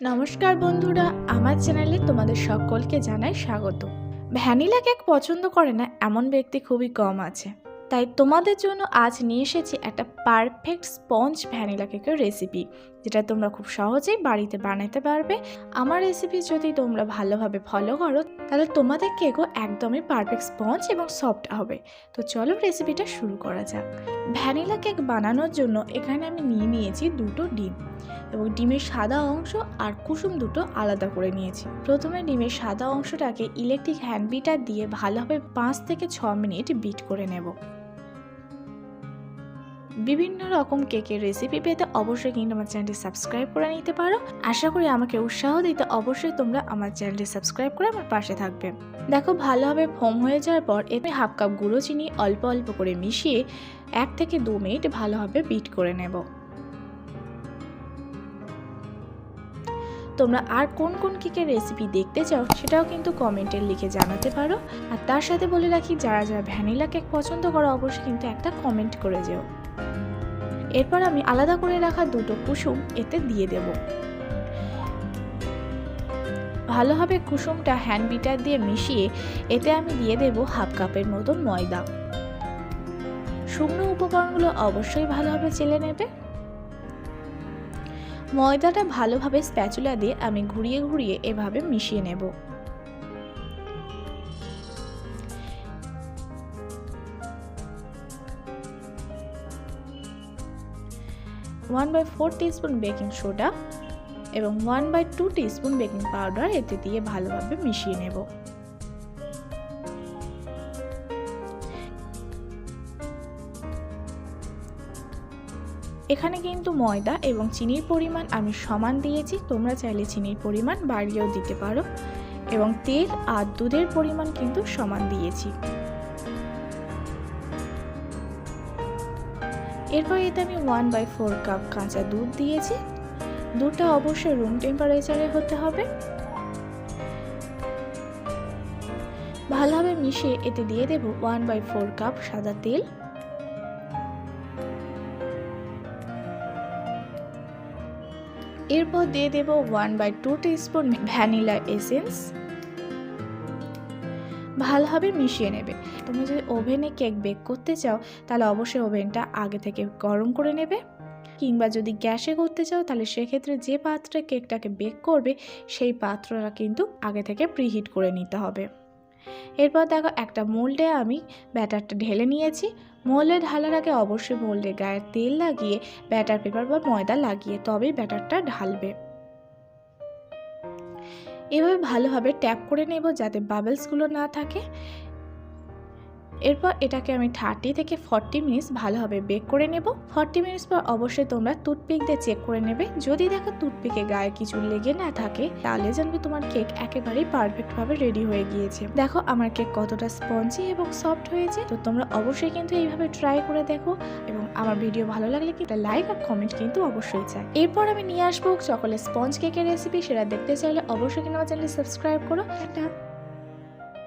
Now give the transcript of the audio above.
নমস্কার বন্ধুরা, আমার চ্যানেলে তোমাদের সকলকে জানাই স্বাগত। ভ্যানিলা কেক পছন্দ করে না, এমন ব্যক্তি খুবই কম আছে। তাই তোমাদের জন্য আজ নিয়ে এসেছি একটা পারফেক্ট স্পঞ্জ ভ্যানিলা কেকের রেসিপি যেটা তোমরা খুব সহজেই বাড়িতে বানাতে পারবে। আমার রেসিপি যদি তোমরা ভালোভাবে ফলো করো, তাহলে তোমাদের কেকও একদমই পারফেক্ট স্পঞ্জ এবং সফট হবে। তো চলো রেসিপিটা শুরু করা যাক। ভ্যানিলা কেক বানানোর জন্য এখানে আমি নিয়ে নিয়েছি দুটো ডিম এবং ডিমের সাদা অংশ আর কুসুম দুটো আলাদা করে নিয়েছি। প্রথমে ডিমের সাদা অংশটাকে ইলেকট্রিক হ্যান্ড বিটার দিয়ে ভালোভাবে পাঁচ থেকে ছ মিনিট বিট করে নেব। বিভিন্ন রকম কেকের রেসিপি পেতে অবশ্যই কিন্তু আমার চ্যানেলটি সাবস্ক্রাইব করে নিতে পারো। আশা করি আমাকে উৎসাহ দিতে অবশ্যই তোমরা আমার চ্যানেলটি সাবস্ক্রাইব করে আমার পাশে থাকবে। দেখো, ভালোভাবে ফোম হয়ে যাওয়ার পর এতে হাফ কাপ গুঁড়ো চিনি অল্প অল্প করে মিশিয়ে এক থেকে দু মিনিট ভালোভাবে বিট করে নেব। তোমরা আর কোন কোন কেকের রেসিপি দেখতে চাও সেটাও কিন্তু কমেন্টে লিখে জানাতে পারো। আর তার সাথে বলে রাখি, যারা যারা ভ্যানিলা কেক পছন্দ করো, অবশ্যই কিন্তু একটা কমেন্ট করে যেও। এরপর আমি আলাদা করে রাখা দুটো কুসুম এতে দিয়ে দেব। ভালোভাবে কুসুমটা হ্যান্ড বিটার দিয়ে মিশিয়ে এতে আমি দিয়ে দেব হাফ কাপের মতন ময়দা। শুকনো উপকরণগুলো অবশ্যই ভালোভাবে চেলে নেবে। ময়দাটা ভালোভাবে স্প্যাচুলা দিয়ে আমি ঘুরিয়ে ঘুরিয়ে এভাবে মিশিয়ে নেব। One by four teaspoon baking soda এবং one by two teaspoon baking powder এতে দিয়ে ভালোভাবে মিশিয়ে নেব। এখানে কিন্তু ময়দা এবং চিনির পরিমাণ আমি সমান দিয়েছি, তোমরা চাইলে চিনির পরিমাণ বাড়িয়েও দিতে পারো এবং তেল আর দুধের পরিমাণ কিন্তু সমান দিয়েছি। এরপর এতে আমি ওয়ান বাই ফোর কাপ কাঁচা দুধ দিয়েছি। দুধটা অবশ্যই রুম টেম্পারেচারে হতে হবে। ভালোভাবে মিশিয়ে এতে দিয়ে দেব ওয়ান বাই ফোর কাপ সাদা তেল। এরপর দিয়ে দেব one by two teaspoon vanilla essence ভালোভাবে মিশিয়ে নেবে। তুমি যদি ওভেনে কেক বেক করতে চাও, তাহলে অবশ্যই ওভেনটা আগে থেকে গরম করে নেবে। কিংবা যদি গ্যাসে করতে চাও, তাহলে সেক্ষেত্রে যে পাত্রে কেকটাকে বেক করবে, সেই পাত্রটা কিন্তু আগে থেকে প্রিহিট করে নিতে হবে। এরপর দেখো, একটা মোল্ডে আমি ব্যাটারটা ঢেলে নিয়েছি। মোল্ডে ঢালার আগে অবশ্যই মোল্ডের গায়ে তেল লাগিয়ে ব্যাটার পেপার বা ময়দা লাগিয়ে তবেই ব্যাটারটা ঢালবে। এভাবে ভালোভাবে ট্যাপ করে নেব যাতে বাবলসগুলো না থাকে এরপর এটাকে আমি থার্টি থেকে ফর্টি মিনিটস ভালোভাবে বেক করে নেব। ফর্টি মিনিটস পর অবশ্যই তোমরা টুথপিক দিয়ে চেক করে নেবে। যদি দেখো টুথপিকে গায়ে কিছু লেগে না থাকে, তাহলে জানবে তোমার কেক একেবারেই পারফেক্টভাবে রেডি হয়ে গিয়েছে। দেখো আমার কেক কতটা স্পঞ্জি এবং সফট হয়েছে। তো তোমরা অবশ্যই কিন্তু এইভাবে ট্রাই করে দেখো এবং আমার ভিডিও ভালো লাগলে কিন্তু লাইক আর কমেন্ট কিন্তু অবশ্যই চাই। এরপর আমি নিয়ে আসব চকোলেট স্পঞ্জ কেকের রেসিপি। সেটা দেখতে চাইলে অবশ্যই কিন্তু আমার চ্যানেল সাবস্ক্রাইব করো। একটা